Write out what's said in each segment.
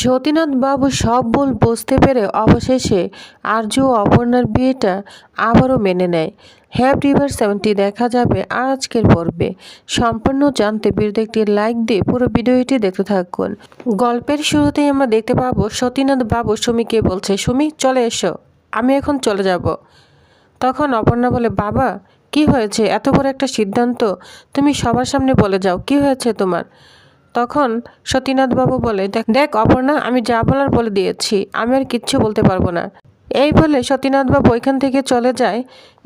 সতীনাথ বাবু সব ভুল বুঝতে পেরে অবশেষে আর্য ও অপর্ণার বিয়েটা আবারও মেনে নেয়। হ্যাপ রিভার সেভেন্টি দেখা যাবে আজকের পর্বে। সম্পূর্ণ জানতে ভিডিওতে একটি লাইক দিয়ে পুরো ভিডিওটি দেখতে থাকুন। গল্পের শুরুতেই আমরা দেখতে পাবো সতীনাথ বাবু সুমিকে বলছে, সুমি, চলে এসো। আমি এখন চলে যাব। তখন অপর্ণা বলে, বাবা, কি হয়েছে? এত বড় একটা সিদ্ধান্ত। তুমি সবার সামনে বলে যাও, কি হয়েছে তোমার? তখন সতীনাথ বাবু বলে, দেখ অপর্ণা, আমি যা বলার বলে দিয়েছি, আমি আর কিচ্ছু বলতে পারব না। এই বলে সতীনাথ বাবু ওইখান থেকে চলে যায়।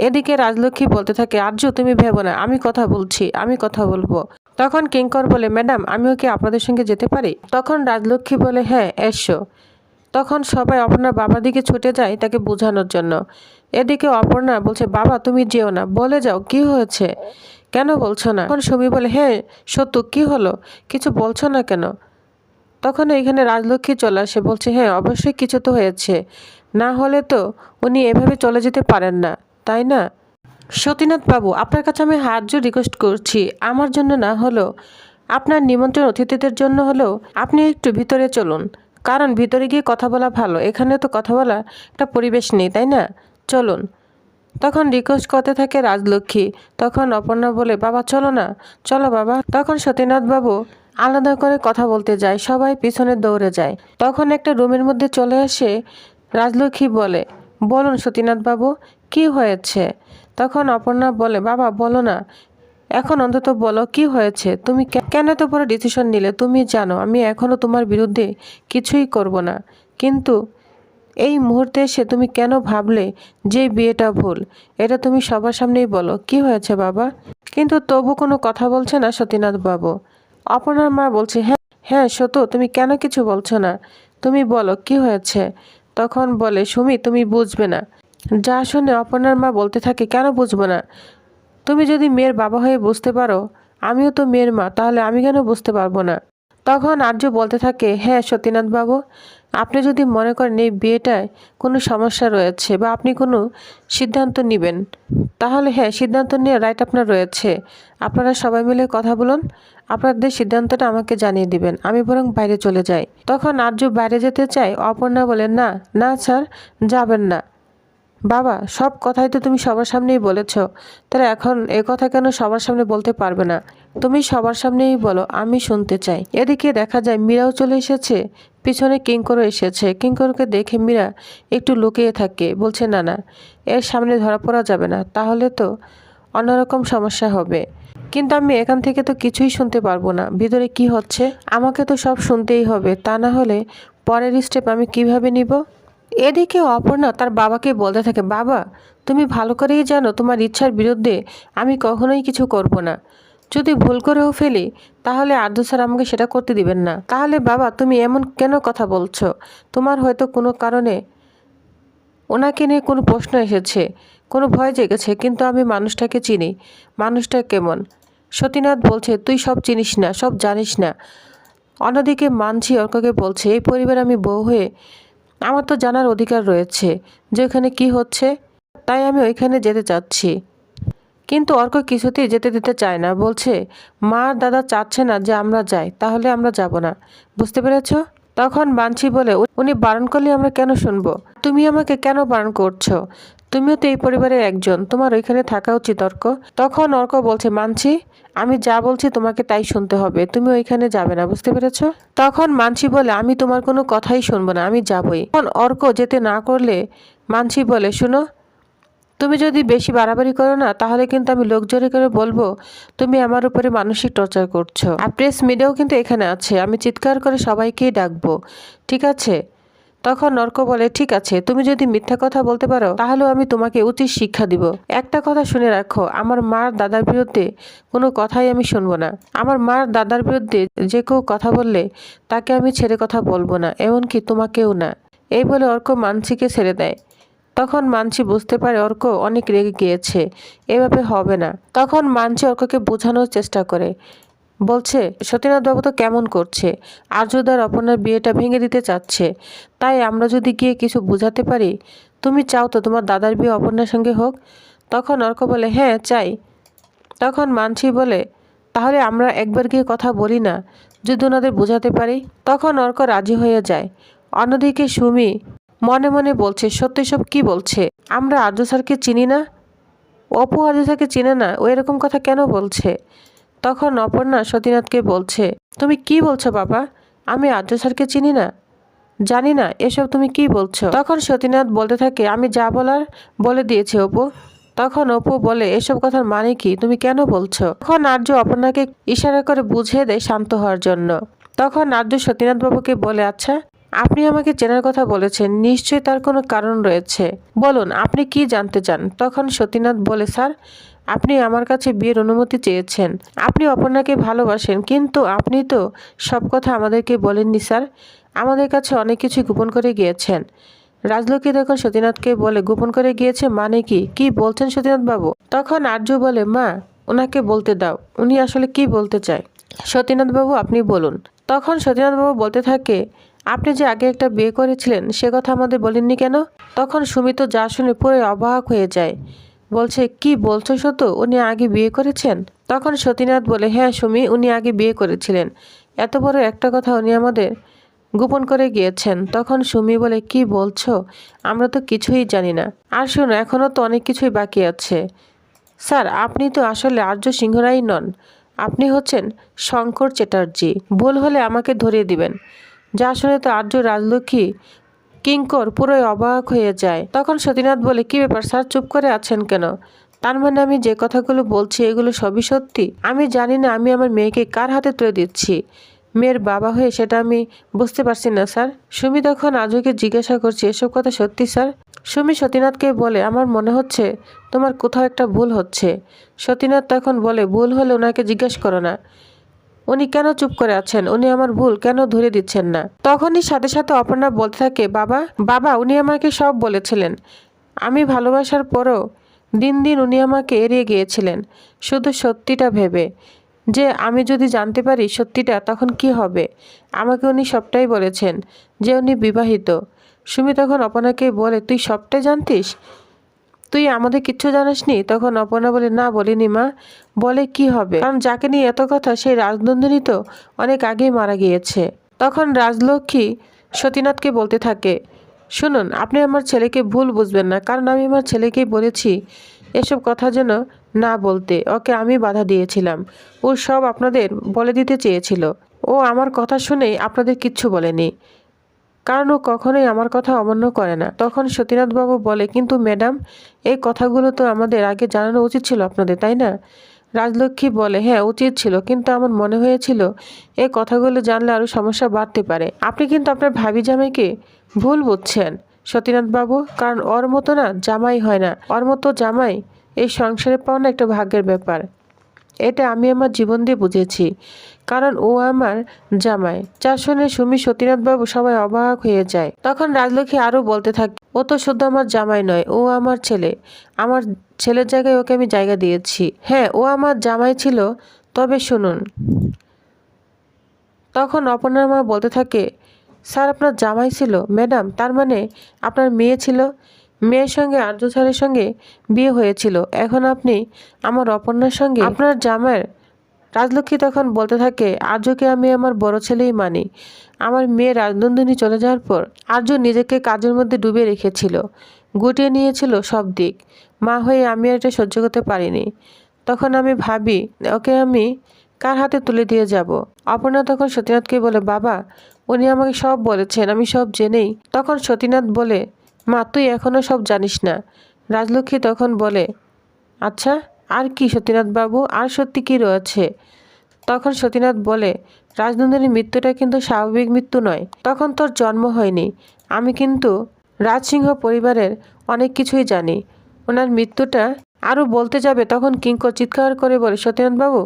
এদিকে রাজলক্ষ্মী বলতে থাকে, আর্য, তুমি ভেবো না, আমি কথা বলছি, আমি কথা বলব। তখন কিঙ্কর বলে, ম্যাডাম, আমিও কি আপনাদের সঙ্গে যেতে পারি? তখন রাজলক্ষ্মী বলে হ্যাঁ এসো। তখন সবাই অপর্ণার বাবার দিকে ছুটে যায় তাকে বোঝানোর জন্য। এদিকে অপর্ণা বলছে, বাবা, তুমি যেও না, বলে যাও, কি হয়েছে? কেন বলছো না? তখন সুমি বলে হ্যাঁ সত্য, কি হলো? কিছু বলছো না কেন? তখন এখানে রাজলক্ষ্মী চলে আসে, বলছে হ্যাঁ অবশ্যই কিছু তো হয়েছে। না হলে তো উনি এভাবে চলে যেতে পারেন না, তাই না? সতীনাথ বাবু, আপনার কাছে আমি হাত জোর রিকোয়েস্ট করছি। আমার জন্য না হলেও, আপনার নিমন্ত্রণ অতিথিদের জন্য হলেও আপনি একটু ভিতরে চলুন। কারণ ভিতরে গিয়ে কথা বলা ভালো। এখানে তো কথা বলা একটা পরিবেশ নেই, তাই না? চলুন। তখন রিকোয়েস্ট করতে থাকে রাজলক্ষ্মী। তখন অপর্ণা বলে, বাবা, চলো না। চলো বাবা। তখন সতীনাথ বাবু আলাদা করে কথা বলতে যায়। সবাই পিছনে দৌড়ে যায়। তখন একটা রুমের মধ্যে চলে আসে রাজলক্ষ্মী বলে, বলুন সতীনাথ বাবু, কি হয়েছে? তখন অপর্ণা বলে, বাবা, বলো না। এখন অন্তত বলো, কি হয়েছে? তুমি কেন এত বড় ডিসিশন নিলে? তুমি জানো, আমি এখনও তোমার বিরুদ্ধে কিছুই করব না। কিন্তু এই মুহূর্তে এসে তুমি কেন ভাবলে যে বিয়েটা ভুল? এটা তুমি সবার সামনেই বলো। কি হয়েছে বাবা? কিন্তু তবু কোনো কথা বলছে না সতীনাথ বাবু। অপর্ণার মা বলছে হ্যাঁ হ্যাঁ সত, তুমি কেন কিছু বলছো না? তুমি বলো, কি হয়েছে? তখন বলে, সুমি, তুমি বুঝবে না। যা শুনে অপর্ণার মা বলতে থাকে, কেন বুঝব না? তুমি যদি মেয়ের বাবা হয়ে বুঝতে পারো, আমিও তো মেয়ের মা, তাহলে আমি কেন বুঝতে পারব না? তখন আর্য বলতে থাকে হ্যাঁ সতীনাথ বাবু আপনি যদি মনে করেন এই বিয়েটায় কোনো সমস্যা রয়েছে বা আপনি কোনো সিদ্ধান্ত নেবেন, তাহলে হ্যাঁ সিদ্ধান্ত নিয়ে রাইট আপনার রয়েছে। আপনারা সবাই মিলে কথা বলুন, আপনাদের সিদ্ধান্তটা আমাকে জানিয়ে দিবেন, আমি বরং বাইরে চলে যাই। তখন আর্য বাইরে যেতে চাই অপর্ণা বলেন না না স্যার, যাবেন না। বাবা, সব কথাই তো তুমি সবার সামনেই বলেছ। তাহলে এখন এ কথা কেন সবার সামনে বলতে পারবে না? তুমি সবার সামনেই বলো, আমি শুনতে চাই। এদিকে দেখা যায় মীরাও চলে এসেছে, পিছনে কিঙ্করও এসেছে। কিঙ্করকে দেখে মীরা একটু লুকিয়ে থাকে, বলছে, না না, এর সামনে ধরা পড়া যাবে না, তাহলে তো অন্যরকম সমস্যা হবে। কিন্তু আমি এখান থেকে তো কিছুই শুনতে পারব না। ভিতরে কি হচ্ছে? আমাকে তো সব শুনতেই হবে। তা না হলে পরের স্টেপ আমি কীভাবে নিব? এদিকে অপর্ণা তার বাবাকে বলতে থাকে, বাবা, তুমি ভালো করেই জানো তোমার ইচ্ছার বিরুদ্ধে আমি কখনোই কিছু করব না। যদি ভুল করেও ফেলি, তাহলে আর্য স্যার আমাকে সেটা করতে দিবেন না। তাহলে বাবা, তুমি এমন কেন কথা বলছো? তোমার হয়তো কোনো কারণে ওনাকে নিয়ে কোনো প্রশ্ন এসেছে, কোনো ভয় জেগেছে, কিন্তু আমি মানুষটাকে চিনি। মানুষটা কেমন? সতীনাথ বলছে, তুই সব চিনিস না, সব জানিস না। অন্যদিকে মানছি অর্ককে বলছে, এই পরিবার আমি বউ হয়ে আমার তো জানার অধিকার রয়েছে যে ওখানে কি হচ্ছে, তাই আমি ওইখানে যেতে চাচ্ছি। কিন্তু অর্ক কিছুতেই যেতে দিতে চায় না, বলছে, মা আর দাদা চাচ্ছে না যে আমরা যাই, তাহলে আমরা যাব না। বুঝতে পেরেছ? তখন বাঞ্ছি বলে, "উ- উনি বারণ করলে আমরা কেন শুনব? তুমি আমাকে কেন বারণ করছ? তুমিও তো এই পরিবারের একজন, তোমার ওইখানে থাকা উচিত, অর্ক। তখন অর্ক বলছে, মানছি, আমি যা বলছি তোমাকে তাই শুনতে হবে, তুমি ওইখানে যাবে না, বুঝতে পেরেছ? তখন মানছি বলে, আমি তোমার কোনো কথাই শুনব না, আমি যাবই। তখন অর্ক যেতে না করলে মানছি বলে, শুনো তুমি যদি বেশি বাড়াবাড়ি করো না, তাহলে কিন্তু আমি লোক জোরে করে বলব, তুমি আমার উপরে মানসিক টর্চার করছ। আর প্রেস মিডিয়াও কিন্তু এখানে আছে, আমি চিৎকার করে সবাইকেই ডাকবো, ঠিক আছে? তখন নর্ক বলে, ঠিক আছে, তুমি যদি মিথ্যা কথা বলতে পারো, তাহলেও আমি তোমাকে উচিত শিক্ষা দিব। একটা কথা শুনে রাখো, আমার মার দাদার বিরুদ্ধে কোনো কথাই আমি শুনব না। আমার মার দাদার বিরুদ্ধে যে কেউ কথা বললে, তাকে আমি ছেড়ে কথা বলব না, এমনকি তোমাকেও না। এই বলে অর্ক মানসিকে ছেড়ে দেয়। তখন মানছি বুঝতে পারে অর্ক অনেক রেগে গিয়েছে। এভাবে হবে না। তখন মানছি অর্ককে বোঝানোর চেষ্টা করে। বলছে, সতীনাথ বাবু তো কেমন করছে? আর্যদার অপর্ণার বিয়েটা ভেঙে দিতে চাচ্ছে। তাই আমরা যদি গিয়ে কিছু বোঝাতে পারি, তুমি চাও তো তোমার দাদার বিয়ে অপর্ণার সঙ্গে হোক? তখন অর্ক বলে হ্যাঁ চাই। তখন মানছি বলে, তাহলে আমরা একবার গিয়ে কথা বলি না, যদি ওনাদের বোঝাতে পারি। তখন অর্ক রাজি হয়ে যায়। অন্যদিকে সুমি মনে মনে বলছে, সত্যি সব কি বলছে? আমরা আর্য স্যারকে চিনি না? অপু আর্য স্যারকে চিনে না? ও এরকম কথা কেন বলছে? তখন অপর্ণা সতীনাথকে বলছে, তুমি কি বলছো বাবা? আমি আর্য স্যারকে চিনি না? জানি না, এসব তুমি কি বলছো? তখন সতীনাথ বলতে থাকে, আমি যা বলার বলে দিয়েছি অপু। তখন অপু বলে, এসব কথার মানে কি? তুমি কেন বলছো? তখন আর্য অপর্ণাকে ইশারা করে বুঝিয়ে দেয় শান্ত হওয়ার জন্য। তখন আর্য সতীনাথ বাবুকে বলে আচ্ছা আপনি আমাকে চেনার কথা বলেছেন, নিশ্চয়ই তার কোনো কারণ রয়েছে। বলুন, আপনি কি জানতে চান? তখন সতীনাথ বলে, স্যার, আপনি আমার কাছে বিয়ের অনুমতি চেয়েছেন। আপনি অপর্ণাকে ভালোবাসেন, কিন্তু আপনি তো সব কথা আমাদেরকে বলেননি, স্যার। আমাদের কাছে অনেক কিছু গোপন করে গিয়েছেন। রাজলক্ষ্মী তখন সতীনাথকে বলে, গোপন করে গিয়েছে মানে কি? কি বলছেন সতীনাথ বাবু? তখন আর্য বলে, মা ওনাকে বলতে দাও। উনি আসলে কি বলতে চায়? সতীনাথ বাবু, আপনি বলুন। তখন সতীনাথ বাবু বলতে থাকে আপনি যে আগে একটা বিয়ে করেছিলেন, সে কথা আমাদের বলেননি কেন? তখন সুমিত যা শুনে পুরো অবাক হয়ে যায়। বলছে, কি বলছো সত উনি আগে বিয়ে করেছেন? তখন সতীনাথ বলে হ্যাঁ সুমি, উনি আগে বিয়ে করেছিলেন। এত বড় একটা কথা উনি আমাদের গোপন করে গিয়েছেন। তখন সুমি বলে, কি বলছো? আমরা তো কিছুই জানি না। আর শোনো এখনও তো অনেক কিছুই বাকি আছে। স্যার, আপনি তো আসলে আর্য সিংহরাই নন। আপনি হচ্ছেন শঙ্কর চ্যাটার্জি। ভুল হলে আমাকে ধরিয়ে দিবেন। যা শুনে তো আর্য রাজলক্ষ্মী কিঙ্কর পুরোই অবাক হয়ে যায়। তখন সতীনাথ বলে, কি ব্যাপার স্যার, চুপ করে আছেন কেন? তার মানে আমি যে কথাগুলো বলছি এগুলো সবই সত্যি? আমি জানি না আমি আমার মেয়েকে কার হাতে তুলে দিচ্ছি। মেয়ের বাবা হয়ে সেটা আমি বুঝতে পারছি না স্যার। সুমি তখন আজকে জিজ্ঞাসা করছি, এসব কথা সত্যি স্যার? সুমি সতীনাথকে বলে, আমার মনে হচ্ছে তোমার কোথাও একটা ভুল হচ্ছে। সতীনাথ তখন বলে, ভুল হলে ওনাকে জিজ্ঞেস করো না। উনি কেন চুপ করে আছেন? উনি আমার ভুল কেন ধরে দিচ্ছেন না? তখনই সাথে সাথে অপর্ণা বলতে থাকে, বাবা বাবা, উনি আমাকে সব বলেছিলেন। আমি ভালোবাসার পরও দিন দিন উনি আমাকে এড়িয়ে গিয়েছিলেন। শুধু সত্যিটা ভেবে। যে আমি যদি জানতে পারি সত্যিটা, তখন কি হবে? আমাকে উনি সবটাই বলেছেন, যে উনি বিবাহিত। সুমি তখন অপনাকে বলে, তুই সবটাই জানতিস? তুই আমাদের কিচ্ছু জানিসনি? তখন অপর্ণা বলে, না বলিনি মা। বলে, কি হবে? কারণ যাকে নিয়ে এত কথা, সেই রাজনন্দিনী তো অনেক আগেই মারা গিয়েছে। তখন রাজলক্ষ্মী সতীনাথকে বলতে থাকে, শুনুন, আপনি আমার ছেলেকে ভুল বুঝবেন না। কারণ আমি আমার ছেলেকেই বলেছি এসব কথা যেন না বলতে। ওকে আমি বাধা দিয়েছিলাম। ও সব আপনাদের বলে দিতে চেয়েছিল। ও আমার কথা শুনেই আপনাদের কিচ্ছু বলেনি। কারণ ও কখনোই আমার কথা অমান্য করে না। তখন সতীনাথবাবু বলে, কিন্তু ম্যাডাম, এই কথাগুলো তো আমাদের আগে জানানো উচিত ছিল আপনাদের, তাই না? রাজলক্ষ্মী বলে হ্যাঁ উচিত ছিল, কিন্তু আমার মনে হয়েছিল এই কথাগুলো জানলে আরও সমস্যা বাড়তে পারে। আপনি কিন্তু আপনার ভাবি জামাইকে ভুল বুঝছেন, সতীনাথবাবু, কারণ ওর মতো না জামাই হয় না। ওর মতো জামাই এই সংসারে পাওয়া একটা ভাগ্যের ব্যাপার। এটা আমি আমার জীবন দিয়ে বুঝেছি। কারণ ও আমার জামাই। যা শুনে সুমি, সতীনাথবাবু সবাই অবাক হয়ে যায়। তখন রাজলক্ষ্মী আরও বলতে থাকে, ও তো শুধু আমার জামাই নয়, ও আমার ছেলে। আমার ছেলের জায়গায় ওকে আমি জায়গা দিয়েছি। হ্যাঁ ও আমার জামাই ছিল, তবে শুনুন। তখন অপর্ণার মা বলতে থাকে, স্যার, আপনার জামাই ছিল? ম্যাডাম, তার মানে আপনার মেয়ে ছিল? মেয়ের সঙ্গে আর্য স্যারের সঙ্গে বিয়ে হয়েছিল। এখন আপনি আমার অপর্ণার সঙ্গে আপনার জামাইয়ের রাজলক্ষ্মী তখন বলতে থাকে, আর্যকে আমি আমার বড় ছেলেই মানি। আমার মেয়ে রাজনন্দিনী চলে যাওয়ার পর আর্য নিজেকে কাজের মধ্যে ডুবে রেখেছিল, গুটিয়ে নিয়েছিল সব দিক। মা হয়ে আমি আর এটা সহ্য করতে পারিনি। তখন আমি ভাবি, ওকে আমি কার হাতে তুলে দিয়ে যাব? অপর্ণা তখন সতীনাথকে বলে, বাবা, উনি আমাকে সব বলেছেন, আমি সব জেনেই। তখন সতীনাথ বলে মা, তুই এখনও সব জানিস না। রাজলক্ষ্মী তখন বলে আচ্ছা আর কি সতীনাথ বাবু, আর সত্যি কী রয়েছে? তখন সতীনাথ বলে, রাজনন্দিনীর মৃত্যুটা কিন্তু স্বাভাবিক মৃত্যু নয়, তখন তোর জন্ম হয়নি। আমি কিন্তু রাজসিংহ পরিবারের অনেক কিছুই জানি। ওনার মৃত্যুটা আরও বলতে যাবে, তখন কিঙ্কর চিৎকার করে বলে সত্যনাথ বাবু,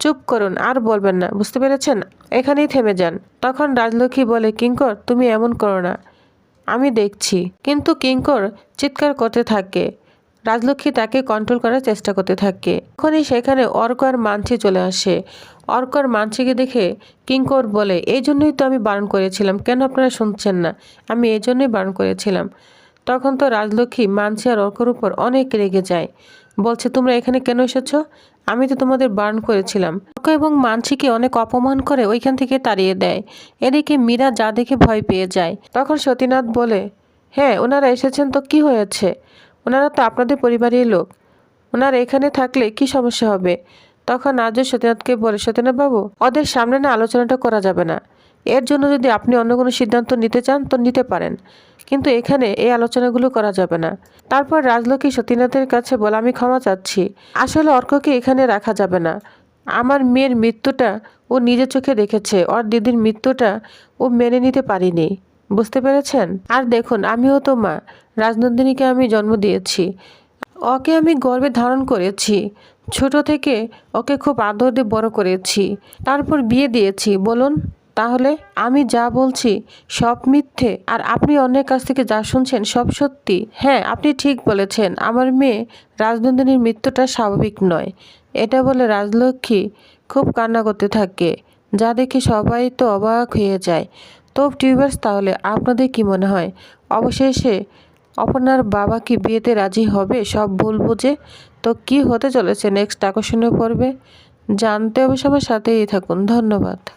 চুপ করুন, আর বলবেন না, বুঝতে পেরেছেন? এখানেই থেমে যান। তখন রাজলক্ষ্মী বলে, কিঙ্কর, তুমি এমন করো না। আমি দেখছি। কিন্তু কিঙ্কর চিৎকার করতে থাকে। রাজলক্ষ্মী তাকে কন্ট্রোল করার চেষ্টা করতে থাকে। তখনই সেখানে অর্ক আর মানছি চলে আসে। অর্ক আর মানছিকে দেখে কিঙ্কর বলে, এই জন্যই তো আমি বারণ করেছিলাম। কেন আপনারা শুনছেন না? আমি এই জন্যই বারণ করেছিলাম। তখন তো রাজলক্ষ্মী মানছি আর অর্কর উপর অনেক রেগে যায়। বলছে, তোমরা এখানে কেন এসেছ? আমি তো তোমাদের বার্ন করেছিলাম। অর্ক এবং মানসিকে অনেক অপমান করে ওইখান থেকে তাড়িয়ে দেয়। এদিকে মীরা যা দেখে ভয় পেয়ে যায়। তখন সতীনাথ বলে হ্যাঁ ওনারা এসেছেন তো কি হয়েছে? ওনারা তো আপনাদের পরিবারের লোক। ওনারা এখানে থাকলে কি সমস্যা হবে? তখন আজও সতীনাথকে বলে সতীনাথ বাবু ওদের সামনে না আলোচনাটা করা যাবে না। এর জন্য যদি আপনি অন্য কোনো সিদ্ধান্ত নিতে চান, তো নিতে পারেন। কিন্তু এখানে এই আলোচনাগুলো করা যাবে না। তারপর রাজলক্ষ্মী সতীনাথের কাছে বলে, আমি ক্ষমা চাচ্ছি। আসলে অর্ককে এখানে রাখা যাবে না। আমার মেয়ের মৃত্যুটা ও নিজের চোখে দেখেছে। ওর দিদির মৃত্যুটা ও মেনে নিতে পারিনি। বুঝতে পেরেছেন? আর দেখুন, আমিও তো মা। রাজনন্দিনীকে আমি জন্ম দিয়েছি। ওকে আমি গর্বে ধারণ করেছি। ছোট থেকে ওকে খুব আদর দিয়ে বড় করেছি। তারপর বিয়ে দিয়েছি। বলুন। তাহলে আমি যা বলছি সব মিথ্যে আর আপনি অন্যের কাছ থেকে যা শুনছেন সব সত্যি। হ্যাঁ আপনি ঠিক বলেছেন, আমার মেয়ে রাজনন্দিনীর মৃত্যুটা স্বাভাবিক নয়। এটা বলে রাজলক্ষ্মী খুব কান্না করতে থাকে। যা দেখে সবাই তো অবাক হয়ে যায়। তো টিউবার্স তাহলে আপনাদের কি মনে হয়? অবশেষে অপর্ণার বাবা কি বিয়েতে রাজি হবে? সব ভুল বুঝে? তো কি হতে চলেছে নেক্সট আকর্ষণীয় পর্বে? জানতে অবশ্য আমার সাথেই থাকুন। ধন্যবাদ।